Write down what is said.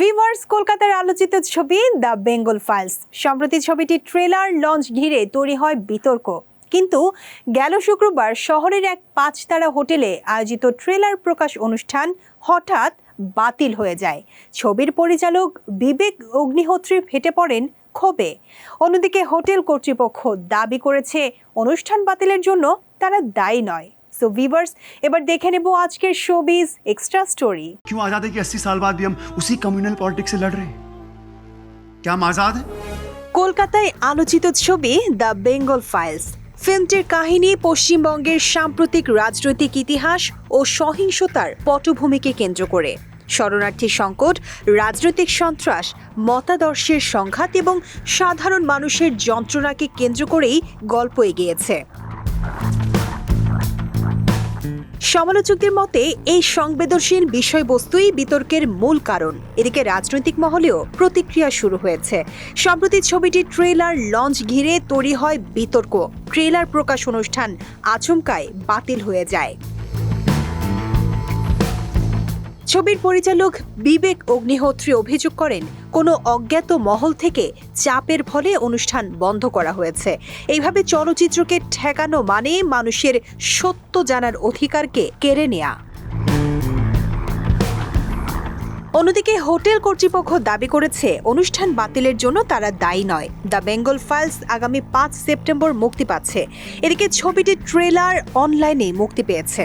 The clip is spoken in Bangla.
ভিভার্স কলকাতার আলোচিত ছবি দ্য বেঙ্গল ফাইলস। সম্প্রতি ছবিটি ট্রেলার লঞ্চ ঘিরে তৈরি হয় বিতর্ক। কিন্তু গেল শুক্রবার শহরের এক পাঁচতারা হোটেলে আয়োজিত ট্রেলার প্রকাশ অনুষ্ঠান হঠাৎ বাতিল হয়ে যায়। ছবির পরিচালক বিবেক অগ্নিহোত্রী ফেটে পড়েন ক্ষোভে। অন্যদিকে হোটেল কর্তৃপক্ষ দাবি করেছে, অনুষ্ঠান বাতিলের জন্য তারা দায়ী নয়। সো ভিভার্স এবার দেখে নেব আজকের শোবিজ এক্সট্রা স্টোরি क्यों आजादी के 80 साल बाद भी हम उसी कम्युनल पॉलिटिक्स से लड़ रहे हैं क्या हम आजाद हैं কলকাতায় আলোচিত ছবি দ্য বেঙ্গল ফাইলস ফিল্মটির কাহিনী পশ্চিমবঙ্গের সাম্প্রতিক রাজনৈতিক ইতিহাস ও সহিংসতার পটভূমিকে কেন্দ্র করে শরণার্থী সংকট রাজনৈতিক সন্ত্রাস মতাদর্শের সংঘাত এবং সাধারণ মানুষের যন্ত্রণাকে কেন্দ্র করেই গল্প এগিয়েছে সমালোচকদের মতে, এই সংবেদনশীল বিষয়বস্তুই বিতর্কের মূল কারণ। এদিকে রাজনৈতিক মহলেও প্রতিক্রিয়া শুরু হয়েছে। সম্প্রতি ছবিটি ট্রেলার লঞ্চ ঘিরে তৈরি হয় বিতর্ক। ট্রেলার প্রকাশ অনুষ্ঠান আচমকায় বাতিল হয়ে যায়। ছবির পরিচালক বিবেক অগ্নিহোত্রী অভিযোগ করেন, কোনো অজ্ঞাত মহল থেকে চাপের ফলে অনুষ্ঠান বন্ধ করা হয়েছে। এইভাবে চলচ্চিত্রকে ঠেকানো মানে মানুষের সত্য জানার অধিকারকে কেড়ে নেয়া। অন্যদিকে হোটেল কর্তৃপক্ষ দাবি করেছে, অনুষ্ঠান বাতিলের জন্য তারা দায়ী নয়। দ্য বেঙ্গল ফাইলস আগামী পাঁচ সেপ্টেম্বর মুক্তি পাচ্ছে। এদিকে ছবিটির ট্রেলার অনলাইনে মুক্তি পেয়েছে।